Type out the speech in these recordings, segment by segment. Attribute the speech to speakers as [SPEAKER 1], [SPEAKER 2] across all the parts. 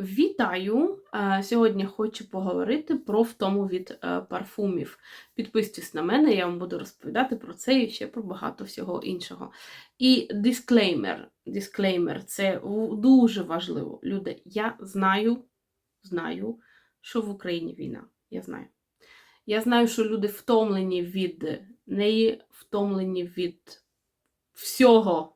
[SPEAKER 1] Вітаю! Е, Сьогодні хочу поговорити про втому від е, парфумів. Підписуйтесь на мене, я вам буду розповідати про це і ще про багато всього іншого. І дисклеймер. Дисклеймер це дуже важливо. Люди, я знаю, знаю, що в Україні війна. Я знаю. Я знаю, що люди втомлені від неї, втомлені від всього.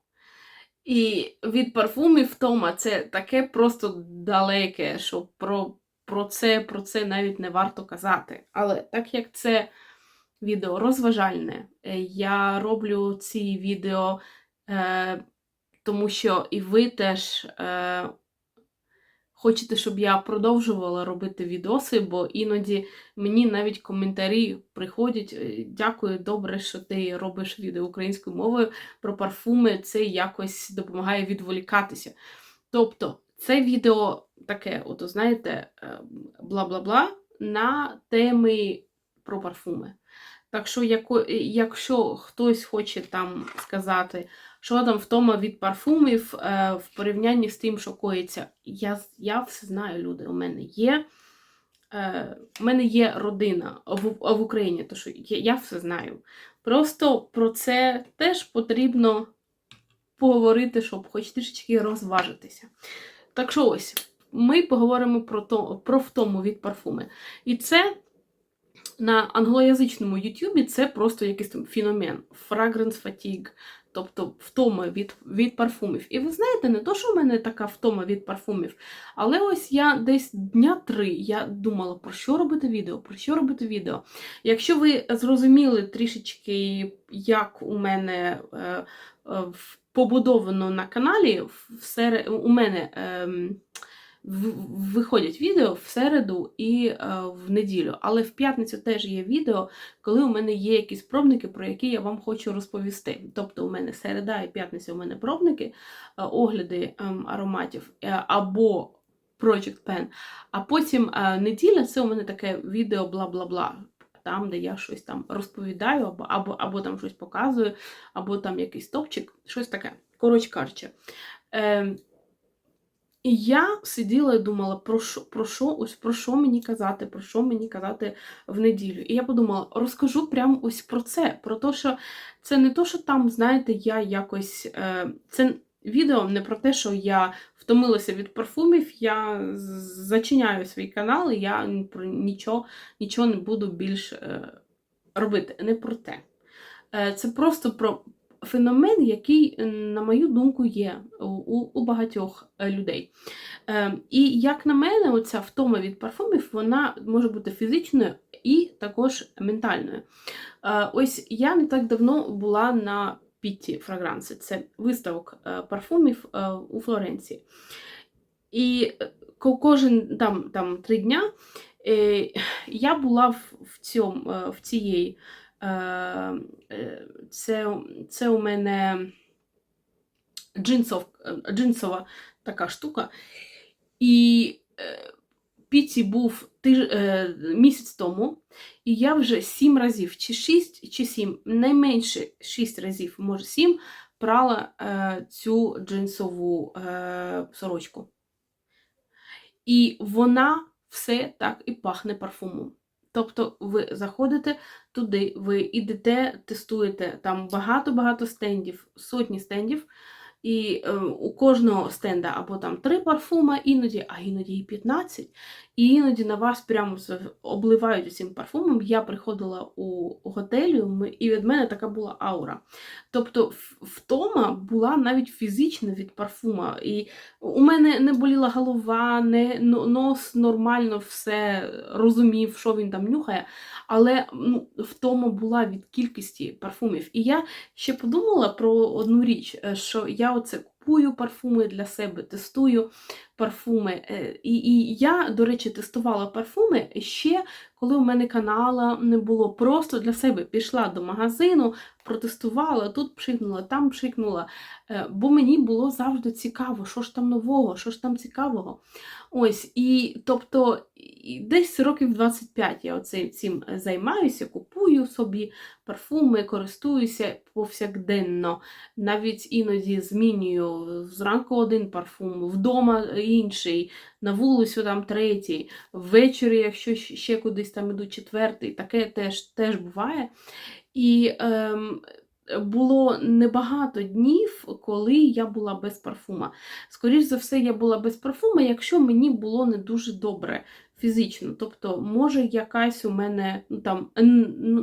[SPEAKER 1] І від парфумів втома це таке просто далеке, що про, про, це, про це навіть не варто казати. Але так як це відео розважальне, е, я роблю ці відео, е, тому що і ви теж е, хочете, щоб я продовжувала робити відоси, бо іноді мені навіть коментарі приходять. е, Дякую, добре, що ти робиш відео українською мовою про парфуми, це якось допомагає відволікатися. Тобто, це відео таке, от, знаєте, е, бла-бла-бла на теми про парфуми. Так що, якщо хтось хоче там сказати, що там втома від парфумів е, в порівнянні з тим, що коїться, я, я все знаю, люди. У мене є. Е, у мене є родина в, в Україні, то що я, я все знаю. Просто про це теж потрібно поговорити, щоб хоч трішечки розважитися. Так що ось, ми поговоримо про, то, про втому від парфуми. І це на англоязичному Ютубі це просто якийсь там феномен. Fragrance fatigue, тобто втома від, від парфумів. І ви знаєте, не то, що в мене така втома від парфумів, але ось я десь дня три я думала, про що робити відео, про що робити відео. Якщо ви зрозуміли трішечки, як у мене е, е, побудовано на каналі, в сер- у мене. в- виходять відео в середу і е, в неділю. Але в п'ятницю теж є відео, коли у мене є якісь пробники, про які я вам хочу розповісти. Тобто, у мене середа і п'ятниця у мене пробники, е, огляди ем, ароматів е, або Project Pen. А потім неділя це у мене таке відео бла-бла-бла. Там, де я щось там розповідаю, або, або, або там щось показую, або там якийсь топчик, щось таке. Коротше кажучи. Е, і я сиділа і думала, про що, про що, ось про що мені казати, про що мені казати в неділю. І я подумала, розкажу прямо ось про це. Про те, що це не то, що там, знаєте, я якось. Е, це відео не про те, що я втомилася від парфумів, я зачиняю свій канал, і я про нічого, нічого не буду більш е, робити. Не про те. Е, це просто про феномен, який, е, на мою думку, є у, у багатьох е, людей. Е, І як на мене, оця втома від парфумів, вона може бути фізичною і також ментальною. Е, Ось я не так давно була на Пітті Фрагранси, це виставок е, парфумів у Флоренції. І кожен там, там три дня я була в, в, цьому, в цієї. Е, е, Це, це у мене джинсов, е, джинсова така штука. І Піці був тиж, місяць тому, і я вже сім разів, чи шість, чи сім, найменше шість разів, може сім, прала цю джинсову сорочку. І вона все так і пахне парфумом. Тобто ви заходите туди, ви ідете, тестуєте там багато-багато стендів, сотні стендів, і е, у кожного стенда або там три парфума, іноді, а іноді і 15. І іноді на вас прямо обливають цим парфумом. Я приходила у готелі, ми- і від мене така була аура. Тобто втома була навіть фізична від парфума. І у мене не боліла голова, не, нос нормально все розумів, що він там нюхає, але ну, втома була від кількості парфумів. І я ще подумала про одну річ, е, що я оце купую парфуми для себе, тестую парфуми. Е, І, і я, до речі, тестувала парфуми ще коли у мене канала не було. Просто для себе пішла до магазину, протестувала, тут пшикнула, там пшикнула. Е, Бо мені було завжди цікаво, що ж там нового, що ж там цікавого. Ось, і тобто десь років 25 я оце, цим займаюся, купую собі парфуми, користуюся повсякденно. Навіть іноді змінюю зранку один парфум, вдома інший, на вулицю там третій, ввечері, якщо ще кудись там іду четвертий, таке теж, теж буває. І ем, було небагато днів, коли я була без парфума. Скоріше за все, я була без парфума, якщо мені було не дуже добре фізично. Тобто, може, якась у мене, ну там,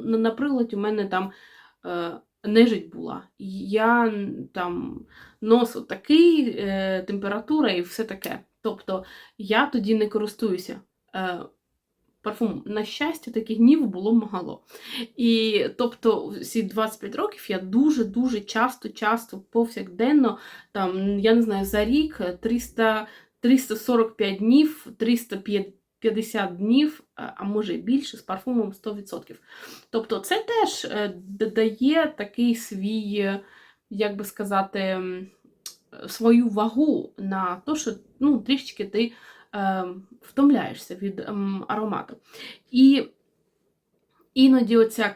[SPEAKER 1] наприклад, у мене там е, нежить була. Я там нос отакий, е, температура і все таке. Тобто я тоді не користуюся. Е, Парфумом. На щастя, таких днів було мало. І тобто, всі 25 років я дуже-дуже часто, часто, повсякденно, там, я не знаю, за рік 300, 345 днів, 350 днів, а а може і більше, з парфумом 100%. Тобто, це теж е, д- дає такий свій, е, як би сказати, свою вагу на те, що ну, трішечки ти е, втомляєшся від ем, аромату. І іноді оця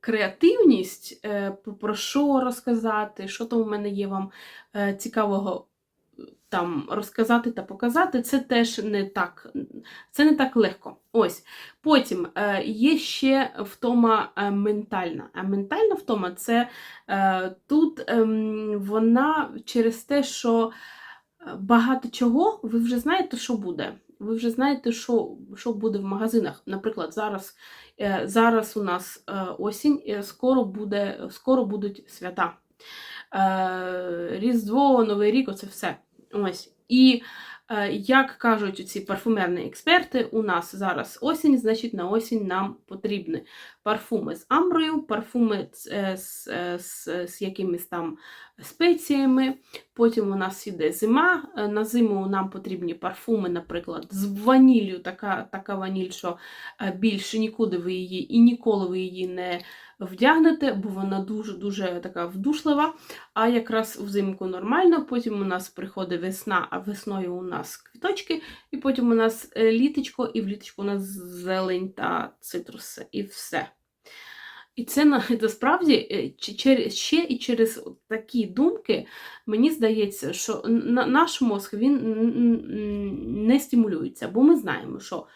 [SPEAKER 1] креативність, е, про що розказати, що там у мене є вам е, цікавого е, там розказати та показати, це теж не так, це не так легко. Ось. Потім е, є ще втома е, ментальна. А ментальна втома це е, тут ем, вона через те, що багато чого, ви вже знаєте, що буде. Ви вже знаєте, що, що буде в магазинах. Наприклад, зараз, зараз у нас осінь, скоро, буде, скоро будуть свята. Різдво, Новий рік, оце все. Ось. І е, як кажуть ці парфумерні експерти, у нас зараз осінь, значить на осінь нам потрібні парфуми з амброю, парфуми з, е, з, е, з, з якимись там спеціями. Потім у нас іде зима. Е, На зиму нам потрібні парфуми, наприклад, з ваніллю, така, така ваніль, що е, більше нікуди ви її і ніколи ви її не вдягнете, бо вона дуже-дуже така вдушлива. А якраз взимку нормально, потім у нас приходить весна, а весною у нас квіточки, і потім у нас е, літочко, і в літочку у нас зелень та цитруси, і все. І це на- насправді е, ще і через такі думки, мені здається, що на- наш мозг він не стимулюється, бо ми знаємо, що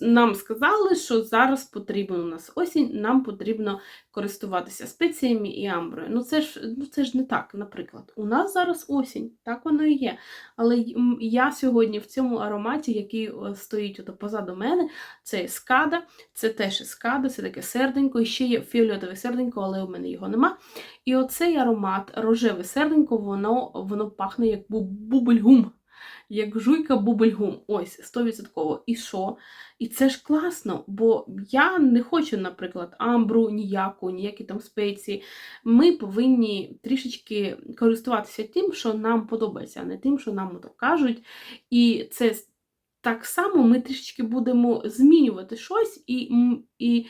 [SPEAKER 1] нам сказали, що зараз потрібен у нас осінь, нам потрібно користуватися спеціями і амброю. Ну це ж, ну це ж не так, наприклад. У нас зараз осінь, так воно і є. Але я сьогодні в цьому ароматі, який стоїть ото позаду мене, це ескада, це теж ескада, це таке серденько, і ще є фіолетове серденько, але у мене його нема. І оцей аромат, рожеве серденько, воно, воно пахне як бу- бубельгум. Як жуйка бубельгум. Ось, 100%. І що? І це ж класно, бо я не хочу, наприклад, амбру ніяку, ніякі там спеції. Ми повинні трішечки користуватися тим, що нам подобається, а не тим, що нам ото кажуть. І це так само ми трішечки будемо змінювати щось, і, і,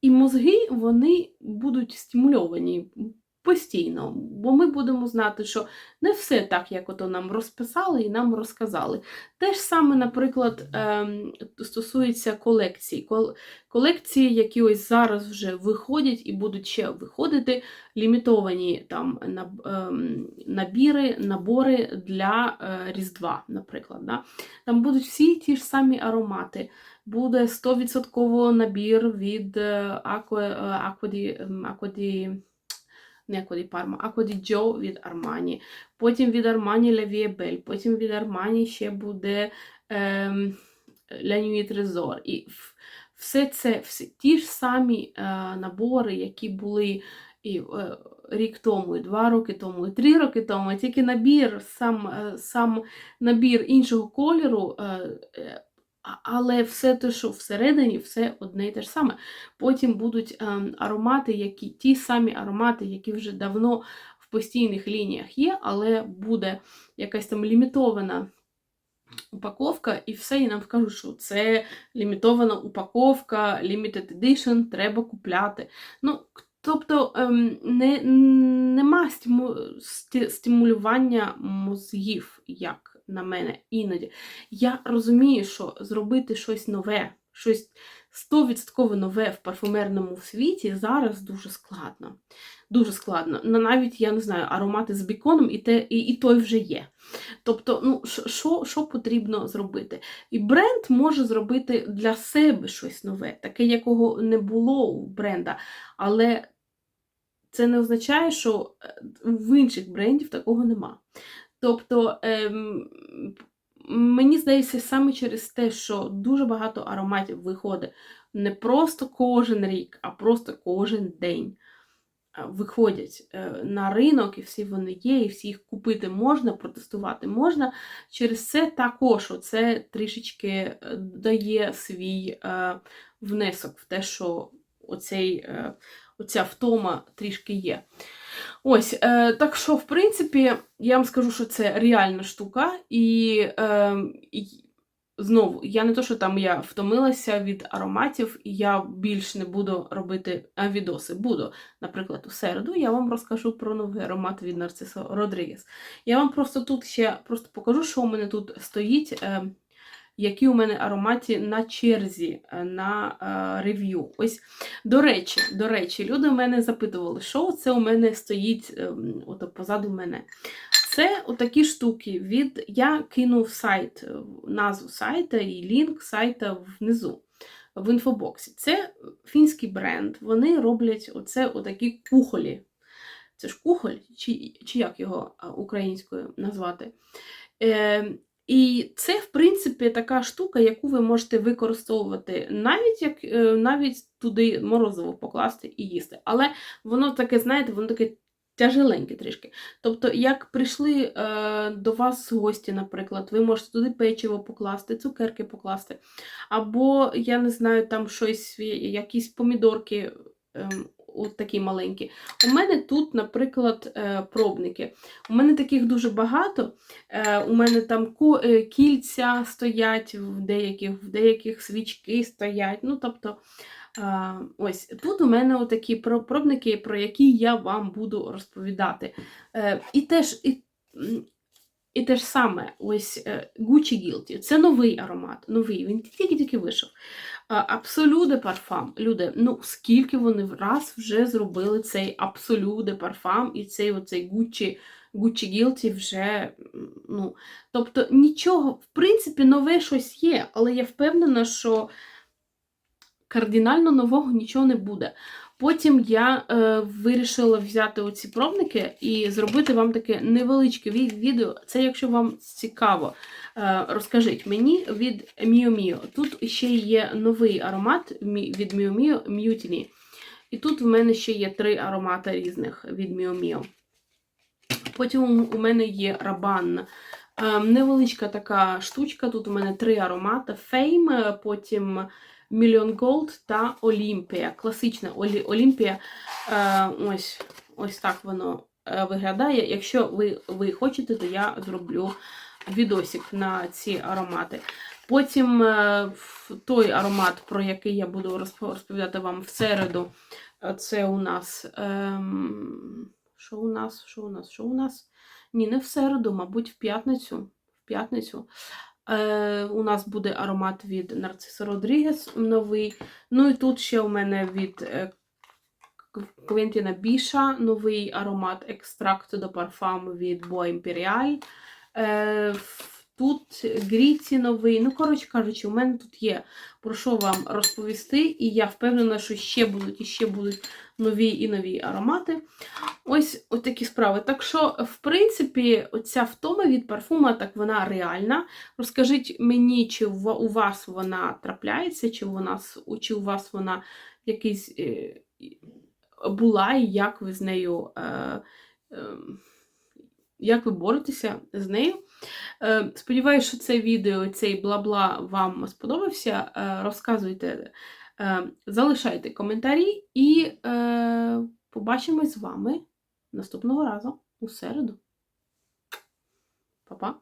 [SPEAKER 1] і мозги вони будуть стимульовані постійно, бо ми будемо знати, що не все так, як ото нам розписали і нам розказали. Те ж саме, наприклад, ем, стосується колекцій. Колекції, які ось зараз вже виходять і будуть ще виходити, лімітовані там ем, набіри, набори для е, Різдва, наприклад. Да? Там будуть всі ті ж самі аромати. Буде 100% набір від Aqua, е, Aqua не di Parma, Aqua di Joe від Armani, потім від La Vie Belle, потім від Armani ще буде ем, La Nuit І все це, всі, ті ж самі е, набори, які були і е, рік тому, і два роки тому, і три роки тому, тільки набір, сам, е, сам набір іншого кольору, е, е, а- але все те, що всередині, все одне і те ж саме. Потім будуть ем, аромати, які ті самі аромати, які вже давно в постійних лініях є, але буде якась там лімітована упаковка, і все, і нам скажуть, що це лімітована упаковка, limited edition, треба купляти. Ну, Тобто ем, не, нема стимулювання мозгів, як на мене, іноді. Я розумію, що зробити щось нове, щось 100% нове в парфумерному світі зараз дуже складно. Дуже складно. Навіть, я не знаю, аромати з біконом і, те, і, і той вже є. Тобто, ну, що, що потрібно зробити? І бренд може зробити для себе щось нове, таке, якого не було у бренда. Але це не означає, що е, в інших брендів такого нема. Тобто, ем, мені здається, саме через те, що дуже багато ароматів виходить не просто кожен рік, а просто кожен день. Виходять е, на ринок, і всі вони є, і всі їх купити можна, протестувати можна. Через це також це трішечки е, дає свій е, внесок в те, що оцей, е, оця втома трішки є. Ось, е, так що, в принципі, я вам скажу, що це реальна штука, і, е, і знову, я не то, що там я втомилася від ароматів, і я більш не буду робити е, відоси. Буду, наприклад, у середу я вам розкажу про новий аромат від Нарцисо Родрігес. Я вам просто тут ще просто покажу, що у мене тут стоїть. Е, які у мене ароматі на черзі е, на е, рев'ю. Ось, до речі, до речі, люди в мене запитували, що це у мене стоїть е, от позаду мене. Це отакі штуки від. Я кинув сайт, е, назву сайта і лінк сайта внизу. В інфобоксі. Це фінський бренд. Вони роблять оце отакі кухолі. Це ж кухоль, чи, чи як його українською назвати. Е, і це, в принципі, така штука, яку ви можете використовувати навіть як е, навіть туди морозиво покласти і їсти. Але воно таке, знаєте, воно таке тяжеленьке трішки. Тобто, як прийшли е, до вас гості, наприклад, ви можете туди печиво покласти, цукерки покласти, або, я не знаю, там щось, якісь помідорки. Е, От такі маленькі. У мене тут, наприклад, е, пробники. У мене таких дуже багато. Е, у мене там е, кільця стоять, в деяких в деяких свічки стоять. Ну, тобто, ось Тут у мене отакі пробники, про які я вам буду розповідати. І теж і, і те ж саме, ось Gucci Guilty. Це новий аромат, новий, він тільки-тільки вийшов. Абсолюде парфам. Люди, ну скільки вони раз вже зробили цей абсолюде парфам і цей оцей Гуччі Гуччі Гілті вже. ну, Тобто нічого, в принципі, нове щось є, але я впевнена, що кардинально нового нічого не буде. Потім я е, вирішила взяти оці пробники і зробити вам таке невеличке відео. Це, якщо вам цікаво, е, розкажіть мені від Mio Mio. Тут ще є новий аромат від Mio Mio Mutiny. І тут в мене ще є три аромати різних від Mio Mio. Потім у мене є Рабан. Е, невеличка така штучка. Тут у мене три аромати: Fame, потім. Million Gold та Олімпія. Класична Олімпія. Е, ось ось так воно е, виглядає. Якщо ви ви хочете, то я зроблю відосик на ці аромати. Потім е, той аромат, про який я буду розповідати вам в середу, це у нас. Ем, що у нас? Що у нас? Що у нас? Ні, не в середу, мабуть, в п'ятницю. В п'ятницю. Е, У нас буде аромат від Нарциса Родрігес новий. Ну і тут ще у мене від е, Квентіна Біша новий аромат екстракту до парфам від Boa Imperial. Е, Тут Гріці новий. Ну, коротше кажучи, у мене тут є про що вам розповісти, і я впевнена, що ще будуть і ще будуть нові і нові аромати. Ось ось такі справи. Так що, в принципі, оця втома від парфума, так вона реальна. Розкажіть мені, чи у вас вона трапляється, чи у, нас, чи у вас вона якийсь е, була, і як ви з нею. Е, е, як ви боретеся з нею? Е, сподіваюся, що це відео, цей бла-бла вам сподобався. Е, розказуйте, е, залишайте коментарі і побачимось з вами наступного разу у середу. Па-па!